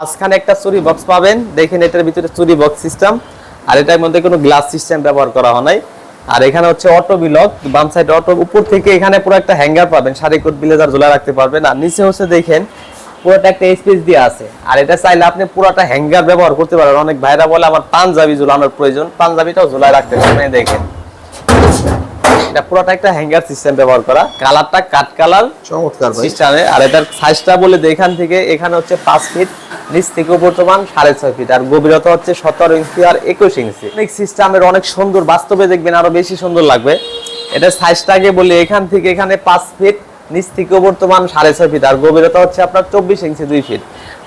মাঝখানে একটা চুরি বক্স পাবেন। দেখেন এটার ভিতরে চুরি বক্স সিস্টেম আর এটার মধ্যে কোনো গ্লাস সিস্টেম ব্যবহার করা হয় নাই। আর এখানে হচ্ছে অটো বিলক বাম সাইড অটো উপর থেকে এখানে পুরো একটা হ্যাঙ্গার পাবেন। শাড়ি কোট ব্লেজার ঝোলা রাখতে পারবেন। আর নিচে হচ্ছে দেখেন, পুরোটা একটা স্পেস দিয়ে আছে। আর এটা চাইলে আপনি পুরোটা হ্যাঙ্গার ব্যবহার করতে পারবেন অনেক ভাইরা বলে, আমার পাঞ্জাবি ঝুলানোর প্রয়োজন। পাঞ্জাবিটাও ঝুলায় রাখতে পারবেন। দেখেন। এটা পুরোটা একটা হ্যাঙ্গার সিস্টেম ব্যবহার করা। কালারটা কাট কালার। চমৎকার সিস্টেমে আর এটার সাইজটা বলে এখান থেকে এখানে হচ্ছে পাঁচ ফিট নিচ থেকে বর্তমান সাড়ে ছয় ফিট আর গভীরতা হচ্ছে সতেরো ইঞ্চি আর একুশ ইঞ্চি। অনেক সিস্টেমের অনেক সুন্দর বাস্তবে দেখবেন আরও বেশি সুন্দর লাগবে। এটার সাইজটাকে বলে এখান থেকে এখানে পাঁচ ফিট নিচ থেকে বর্তমান সাড়ে ছয় ফিট আর গভীরতা হচ্ছে আপনার চব্বিশ ইঞ্চি দুই ফিট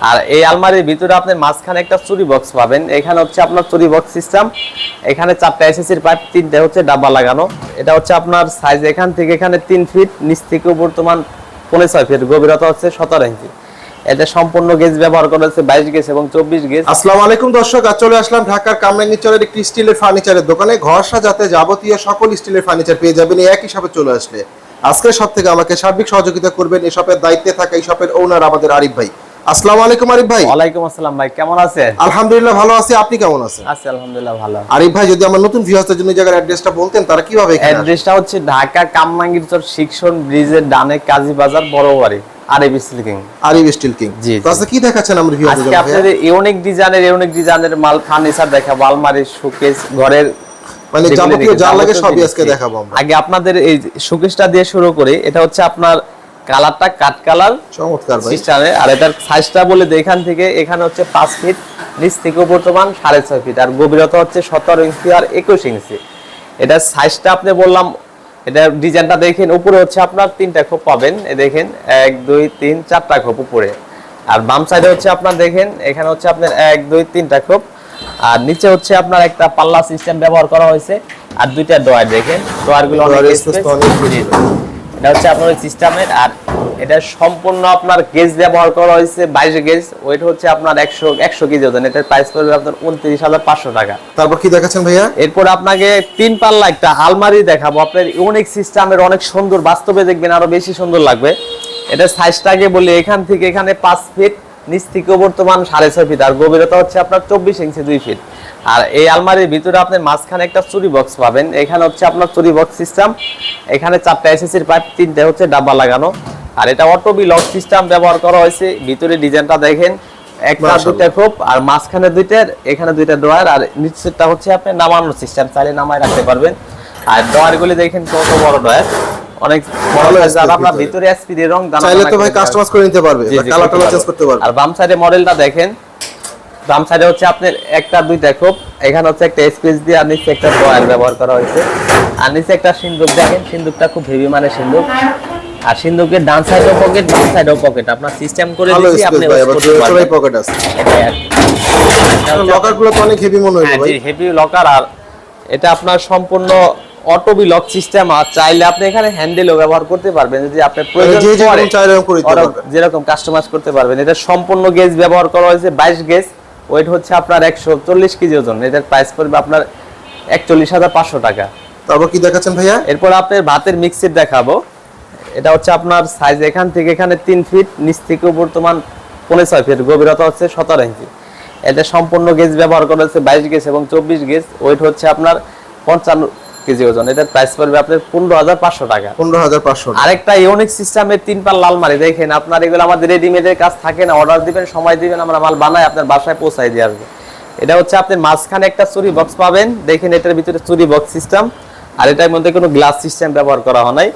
আর এই আলমারির ভিতরে আপনি মাঝখানে একটা চুরি বক্স পাবেন। এখানে হচ্ছে আপনার চুরি বক্স সিস্টেম এখানে চারটা এসএসির পাইপ তিনটে হচ্ছে ডাব্বা লাগানো। এটা হচ্ছে আপনার সাইজ এখান থেকে এখানে তিন ফিট নিচ থেকে বর্তমান পনেরো ছয় ফিট গভীরতা হচ্ছে সতেরো ইঞ্চি এটা সম্পূর্ণ গেজ ব্যবহার করা হচ্ছে বাইশ গেজ এবং চব্বিশ গেজ আসসালামু আলাইকুম দর্শক, আজ চলে আসলাম ঢাকার কামরাঙ্গীচরের একটি স্টিলের ফার্নিচারের দোকানে। ঘর সাজাতে যাবতীয় সকল স্টিলের ফার্নিচার পেয়ে যাবেন, এই একই চলে আসলে। আজকের সব থেকে আমাকে সার্বিক সহযোগিতা করবেন শপের দায়িত্বে থাকা এই শপের ওনার আমাদের আরিফ ভাই। আসসালামু আলাইকুম আরিফ ভাই। ওয়ালাইকুম আসসালাম ভাই কেমন আছেন? আলহামদুলিল্লাহ ভালো আছি আপনি কেমন আছেন? আছি আলহামদুলিল্লাহ ভালো। আরিফ ভাই যদি আমার নতুন ভিউয়ারদের জন্য জায়গার অ্যাড্রেসটা বলতেন তারা কীভাবে অ্যাড্রেসটা হচ্ছে ঢাকা কামরাঙ্গীর চর শিক্ষণ ব্রিজের ডানে কাজী বাজার বড় বাড়ি আরবি সিলিং আরিফ স্টিল কিং। জি, আজকে কি দেখাচ্ছেন আমার ভিউয়ারদের জন্য আপনাদের ইউনিক ডিজাইনের ইউনিক ডিজাইনের মাল ফার্নিচার দেখাবো আলমারি শোকেস ঘরের মানে যেগুলো যাবতীয় যা লাগে সবই আজকে দেখাবো আমরা। আগে আপনাদের এই শোকেসটা দিয়ে শুরু করি এটা হচ্ছে আপনার কালারটা কাট কালার চমৎকার ভাই। সিস্টেমে আর এটার সাইজটা বলে এখান থেকে এখানে হচ্ছে পাঁচ ফিট নিচ থেকে বর্তমান সাড়ে ছয় ফিট আর গভীরতা হচ্ছে সতেরো ইঞ্চি আর একুশ ইঞ্চি। এটার সাইজটা আপনি বললাম এটা ডিজাইনটা দেখেন উপরে হচ্ছে আপনার তিনটা খোপ পাবেন। এ দেখেন এক দুই তিন চারটা খোপ উপরে। আর বাম সাইডে হচ্ছে আপনার দেখেন এখানে হচ্ছে আপনার এক দুই তিনটা খোপ। আর নিচে হচ্ছে আপনার একটা পাল্লা সিস্টেম ব্যবহার করা হয়েছে। আর দুইটা ডয়ার দেখেন ডয়ারগুলো অনেক এটা হচ্ছে আপনার ওই সিস্টেমের আর এটা সম্পূর্ণ আপনার গেজ ব্যবহার করা হয়েছে বাইশ গেজ ওয়েট হচ্ছে আপনার একশো একশো কেজি ওজন। এটার প্রাইস পড়বে আপনার উনত্রিশ হাজার পাঁচশো টাকা। তারপর কি দেখাচ্ছেন ভাইয়া? এরপর আপনাকে তিন পাল্লা একটা আলমারি দেখাবো। আপনার ইউনিক সিস্টেমের অনেক সুন্দর বাস্তবে দেখবেন আরও বেশি সুন্দর লাগবে। এটা সাইজটাকে বলি এখান থেকে এখানে পাঁচ ফিট নিচ থেকে বর্তমান সাড়ে ছয় ফিট আর গভীরতা হচ্ছে আপনার চব্বিশ ইঞ্চি দুই ফিট আর এই আলমারির ভিতরে আপনি মাঝখানে একটা চুরি বক্স পাবেন। এখানে হচ্ছে আপনার চুরি বক্স সিস্টেম এখানে চারটা এসএসির পাইপ তিনটে হচ্ছে ডাব্বা লাগানো। আর এটা অটোবি লক সিস্টেম ব্যবহার করা হয়েছে। ভিতরে ডিজাইনটা দেখেন। একটা দুইটা খোপ আর মাঝখানে দুইটার এখানে দুইটা ড্রয়ার আর নিচেরটা হচ্ছে আপনি নামানোর সিস্টেম চাইলে নামায় রাখতে পারবেন। আর ড্রয়ার গুলি দেখেন কত বড় ড্রয়ার অনেক বড় ভালো size, আর space আপনার ভিতরে। ভিতরে এসপিডি রং চাইলে তো ভাই কাস্টমাইজ করে নিতে পারবে জি, জি, কালার টালার চেঞ্জ করতে পারবে। আর বাম সাইডে মডেলটা দেখেন। বাম সাইডে হচ্ছে আপনার একটা দুইটা খোপ। এখানে হচ্ছে একটা স্পেস দিয়ে আর নিচে একটা ড্রয়ার ব্যবহার করা হয়েছে। আর নিচে একটা সিন্দুক দেখেন সিন্দুকটা খুব হেভি মানে সিন্দুক। আর সিন্দুকের ডান সাইডেও পকেট বাম সাইডেও পকেট আপনার সিস্টেম করে স্পেস আপনি পকেট আছে। এটাই আর কি। এটা লকারগুলো তো অনেক হেভি মনে হ্যাঁ হলো ভাই হেভি লকার আর এটা আপনার সম্পূর্ণ অটোবি লক সিস্টেম আর চাইলে আপনি এখানে হ্যান্ডেলও ব্যবহার করতে পারবেন। যদি আপনার প্রয়োজন যে যেরকম পড়ে, কাস্টমাইজ করতে পারবেন। এটা সম্পূর্ণ গেজ ব্যবহার করা হয়েছে বাইশ গেজ ওয়েট হচ্ছে আপনার একশো চল্লিশ কেজি ওজন। এটার প্রাইস পড়বে আপনার একচল্লিশ হাজার পাঁচশো টাকা। তারপর কি দেখাচ্ছেন ভাইয়া? এরপর আপনার ভাতের মিক্সির দেখাবো। এটা হচ্ছে আপনার সাইজ এখান থেকে এখানে তিন ফিট নিচ থেকে বর্তমান পনেরো ছয় ফিট গভীরতা হচ্ছে সতেরো ইঞ্চি এটা সম্পূর্ণ গেজ ব্যবহার করা হচ্ছে বাইশ গেজ এবং চব্বিশ গেজ ওয়েট হচ্ছে আপনার পঞ্চান্ন কেজি ওজন। এটার প্রাইস পড়বে আপনার পনেরো হাজার পাঁচশো টাকা। পনেরো হাজার পাঁচশো। আরেকটা ইউনিক সিস্টেমের তিন পাল আলমারি দেখেন আপনার এগুলো আমাদের রেডিমেডের কাজ থাকে না অর্ডার দিবেন সময় দিবেন আমরা মাল বানাই আপনার বাসায় পৌঁছাই দিয়ে আসবে। এটা হচ্ছে আপনি মাঝখানে একটা চুরি বক্স পাবেন দেখেন এটার ভিতরে চুরি বক্স সিস্টেম আর এটার মধ্যে কোনো গ্লাস সিস্টেম ব্যবহার করা হয় নাই।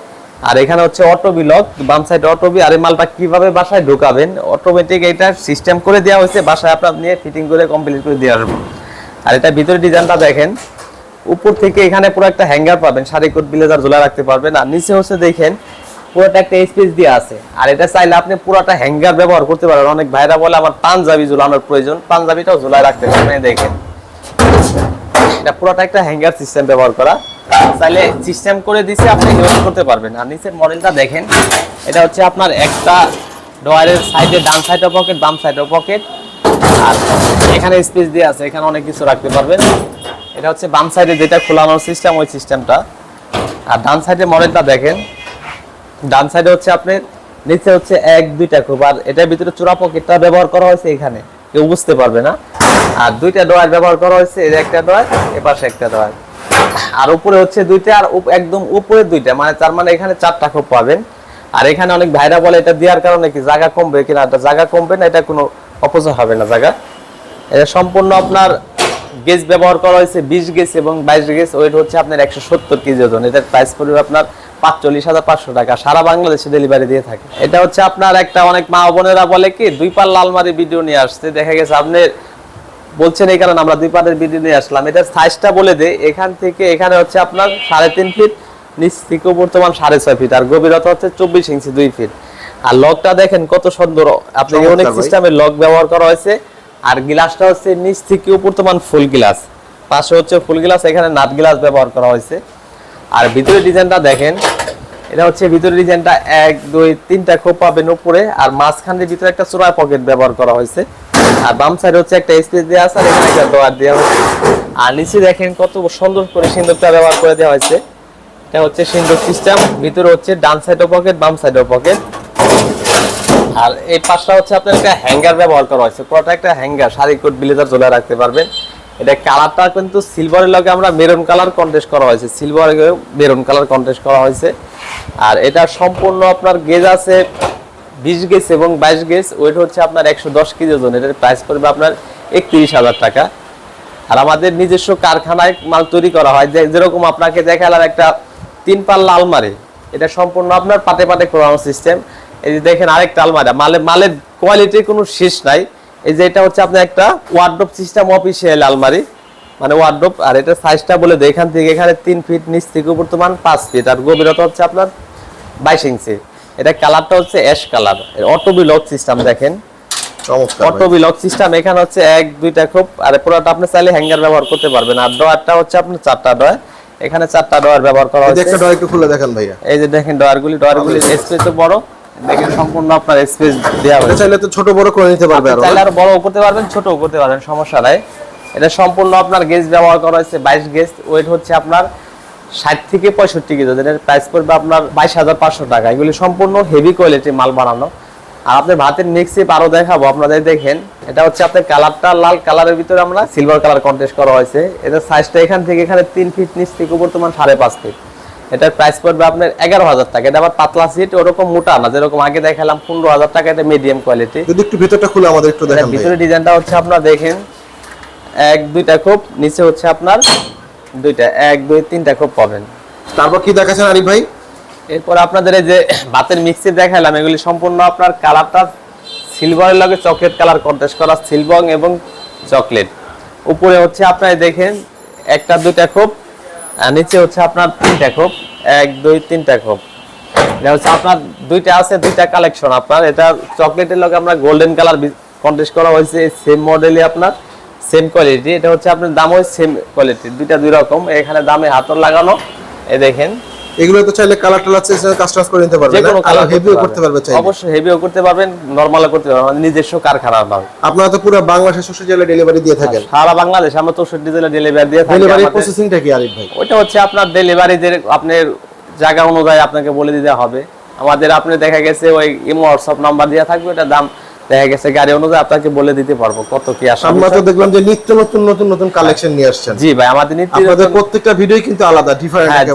আর এখানে হচ্ছে অটোবি লক বাম সাইড অটোবি আর এই মালটা কীভাবে বাসায় ঢোকাবেন অটোমেটিক এটা সিস্টেম করে দেওয়া হয়েছে বাসায় আপনার নিয়ে ফিটিং করে কমপ্লিট করে দিয়ে আসব। আর এটা ভিতরে ডিজাইনটা দেখেন উপর থেকে এখানে পুরো একটা হ্যাঙ্গার পাবেন শাড়ি কোট ব্লেজার ঝোলা রাখতে পারবেন। আর নিচে হচ্ছে দেখেন পুরোটা একটা স্পেস দিয়ে আছে। আর এটা চাইলে আপনি পুরোটা হ্যাঙ্গার ব্যবহার করতে পারেন। অনেক ভাইরা বলে, আমার পাঞ্জাবি ঝোলানোর প্রয়োজন। পাঞ্জাবিটাও ঝোলায় রাখতে পারবেন দেখেন, এটা পুরোটা একটা হ্যাঙ্গার সিস্টেম ব্যবহার করা। চাইলে সিস্টেম করে দিছে, আপনি ইউজ করতে পারবেন। আর নিচের মডেলটা দেখেন, এটা হচ্ছে আপনার একটা ডয়ারের সাইডে ডান সাইডও পকেট বাম সাইডও পকেট আর এখানে স্পেস দিয়ে আছে, এখানে অনেক কিছু রাখতে পারবেন। এটা হচ্ছে বাম সাইডে যেটা খোলানোর সিস্টেম ওই সিস্টেমটা আর ডান সাইডে মডেলটা দেখেন। ডান সাইডে হচ্ছে আপনি, নিচে হচ্ছে এক, দুইটা খুব। আর এটার ভিতরে চূড়া পকেটটা ব্যবহার করা হয়েছে এখানে। কেউ বুঝতে পারবে না। আর দুইটা ডয়ার ব্যবহার করা হয়েছে যে একটা ডয়ার এপাশে একটা ডয়ার আর উপরে হচ্ছে দুইটা, আর একদম উপরে দুইটা। মানে তার মানে এখানে চারটা খোপ পাবেন। আর এখানে অনেক ভাইরা বলে এটা দেওয়ার কারণে কি জায়গা কমবে কিনা। জায়গা কমবে না, এটা কোনো অপচয় হবে না জায়গা। এটা সম্পূর্ণ আপনার গেজ ব্যবহার করা হয়েছে বিশ গেজ এবং বাইশ গেজ ওয়েট হচ্ছে আপনার একশো সত্তর কেজি ওজন। এটার প্রাইস পড়বে আপনার পাঁচচল্লিশ হাজার পাঁচশো টাকা সারা বাংলাদেশে ডেলিভারি দিয়ে থাকে। এটা হচ্ছে আপনার একটা অনেক মা বোনেরা বলে কি দুই পাল্লা আলমারি ভিডিও নিয়ে আসছে। দেখা গেছে আপনি বলছেন এই কারণে আমরা দুই পাটের ভিডিও নিয়ে আসলাম। এটার সাইজটা বলে দেই এখান থেকে এখানে হচ্ছে আপনার সাড়ে তিন ফিট নিচ থেকে বর্তমান সাড়ে ছয় ফিট আর গভীরতা হচ্ছে চব্বিশ ইঞ্চি দুই ফিট আর লকটা দেখেন কত সুন্দর। আপনি অনেক। সিস্টেমের লক ব্যবহার করা হয়েছে। আর গ্লাসটা হচ্ছে নিচ থেকে বর্তমান ফুল গ্লাস। পাশে হচ্ছে ফুল গ্লাস, এখানে নাট গ্লাস ব্যবহার করা হয়েছে। আর ভিতরে ডিজাইনটা দেখেন, এটা হচ্ছে ভিতরে ডিজাইনটা এক, দুই, তিনটা খোপ পাবেন উপরে, আর মাঝখানের ভিতরে একটা চোরা পকেট ব্যবহার করা হয়েছে। আর বাম সাইড হচ্ছে একটা স্পেস দেওয়া আছে, আর এখানে একটা ডোয়ার দেওয়া হয়েছে। আর নিচে দেখেন কত সুন্দর করে সিন্দুকটা ব্যবহার করে দেওয়া হয়েছে। এটা হচ্ছে সিন্দুক সিস্টেম ভিতরে হচ্ছে ডান সাইডও পকেট বাম সাইডও পকেট আর এই পাশটা হচ্ছে আপনার একটা হ্যাঙ্গার ব্যবহার করা হয়েছে। পুরোটা একটা হ্যাঙ্গার, শাড়ি কোট ব্লেজার ঝোলা রাখতে পারবেন। এটা কালারটা কিন্তু সিলভারের লগে আমরা মেরুন কালার কন্টেস্ট করা হয়েছে। সিলভার মেরুন কালার কন্টেস্ট করা হয়েছে। আর এটা সম্পূর্ণ আপনার গেজ আছে বিশ গেজ এবং বাইশ গেজ। ওয়েট হচ্ছে আপনার একশো দশ কেজি ওজন। এটার প্রাইস পড়বে আপনার একত্রিশ হাজার টাকা। আর আমাদের নিজস্ব কারখানায় মাল তৈরি করা হয়। যেরকম আপনাকে দেখালাম একটা তিন পাল্লা আলমারি। এটা সম্পূর্ণ আপনার পাটে পাটে করানো সিস্টেম এই যে দেখেন আরেকটা আলমারি। মালে মালের কোয়ালিটির কোনো শেষ নাই। এই যে এটা হচ্ছে আপনার একটা ওয়ার্ডরোব সিস্টেম অফিসিয়াল আলমারি। মানে ওয়ার্ডরোব আর এটা সাইজটা বলে দেয় এখান থেকে এখানে তিন ফিট নিচ থেকে বর্তমান পাঁচ ফিট আর গভীরতা হচ্ছে আপনার বাইশ ইঞ্চি এটা কালারটা হচ্ছে অ্যাশ কালার অটোবি লক সিস্টেম দেখেন। চমৎকার অটো ভাই। লক সিস্টেম এখানে হচ্ছে এক দুইটা খুব আর পুরোটা আপনি চাইলে হ্যাঙ্গার ব্যবহার করতে পারবেন। আর ডয়ারটা হচ্ছে আপনার চারটা ডয়ার এখানে চারটা ডয়ার ব্যবহার করা হয়েছে। একটা ডয় একটু খুলে দেখেন ভাইয়া। এই যে দেখেন ডয়ারগুলি ডয়ারগুলি স্পেস তো বড়। দেখেন সম্পূর্ণ আপনার স্পেস দেওয়া হয়েছে চাইলে তো ছোট বড় করে নিতে পারবে আরও চাইলে আরও বড় করতে পারবেন ছোটও করতে পারবেন সমস্যা নাই। এটা সম্পূর্ণ আপনার গেজ ব্যবহার করা হয়েছে বাইশ গেজ ওয়েট হচ্ছে আপনার ষাট থেকে পঁয়ষট্টি কেজি। এর প্রাইস পড়বে আপনার বাইশ হাজার পাঁচশো টাকা। এগুলি সম্পূর্ণ হেভি কোয়ালিটি মাল বানানো। আর আপনার ভাতের নেক্সট আরও দেখাবো আপনাদের দেখেন। এটা হচ্ছে আপনার কালারটা লাল কালারের ভিতরে আমরা সিলভার কালার কন্টেস্ট করা হয়েছে। এটার সাইজটা এখান থেকে এখানে তিন ফিট নিচ থেকে বর্তমান সাড়ে পাঁচ ফিট এটার প্রাইস পড়বে আপনার এগারো হাজার টাকা। এটা আবার পাতলা সিট ওরকম মোটা না যেরকম আগে দেখালাম পনেরো হাজার টাকা এটা মিডিয়াম কোয়ালিটি যদি একটু ভিতরটা খুলে আমাদের একটু দেখেন ভিতরে ডিজাইনটা হচ্ছে আপনার দেখেন এক দুইটা খোপ নিচে হচ্ছে আপনার দুইটা এক দুই তিনটা খোপ পাবেন। তারপর কি দেখাচ্ছেন আরিফ ভাই? এরপর আপনাদের এই যে ভাতের মিক্সি দেখালাম এগুলি সম্পূর্ণ আপনার কালারটা সিলভারের লগে চকলেট কালার কন্টেস্ট করা সিলভার এবং চকলেট উপরে হচ্ছে আপনার দেখেন একটা দুইটা খোপ নিচে হচ্ছে আপনার তিনটা খোপ। এক, দুই, তিনটা খোপ। এটা হচ্ছে আপনার দুইটা আছে, দুইটা কালেকশন আপনার। এটা চকলেটের লগে আমরা গোল্ডেন কালার কন্টেস্ট করা হয়েছে সেম মডেলই আপনার সেম কোয়ালিটি এটা হচ্ছে আপনার দাম হয় সেম কোয়ালিটি দুইটা দুই রকম। এখানে দামে হাতর লাগানো। এ দেখেন। এগুলো তো চাইলে কালার টালার কাস্টমাইজ করে নিতে পারবে যে না কালার হেভিও করতে পারবে চাইলে। অবশ্যই হেভিও করতে পারবেন নরমালও করতে পারবেন আমাদের নিজস্ব কারখানার মাল। আপনারা তো পুরো জেলায় ডেলিভারি দিয়ে থাকেন। সারা বাংলাদেশে আমরা জেলা ডেলিভারি দিয়ে থাকি ডেলিভারি প্রসেসিংটা কি আরিফ ভাই? ওটা হচ্ছে আপনার ডেলিভারি যে আপনার জায়গা অনুযায়ী আপনাকে বলে দিতে হবে। আমাদের আপনি দেখা গেছে ওই ইমো হোয়াটসঅ্যাপ নাম্বার দেওয়া থাকবে এটা দাম দেখা গেছে গাড়ি অনুযায়ী আপনাকে বলে দিতে পারব কত কি আসা। আমরা তো দেখলাম যে নিত্য নতুন নতুন নতুন কালেকশন নিয়ে আসছেন। জি ভাই আমাদের নিত্য আপনাদের প্রত্যেকটা ভিডিও কিন্তু আলাদা ডিফারেন্ট হ্যাঁ,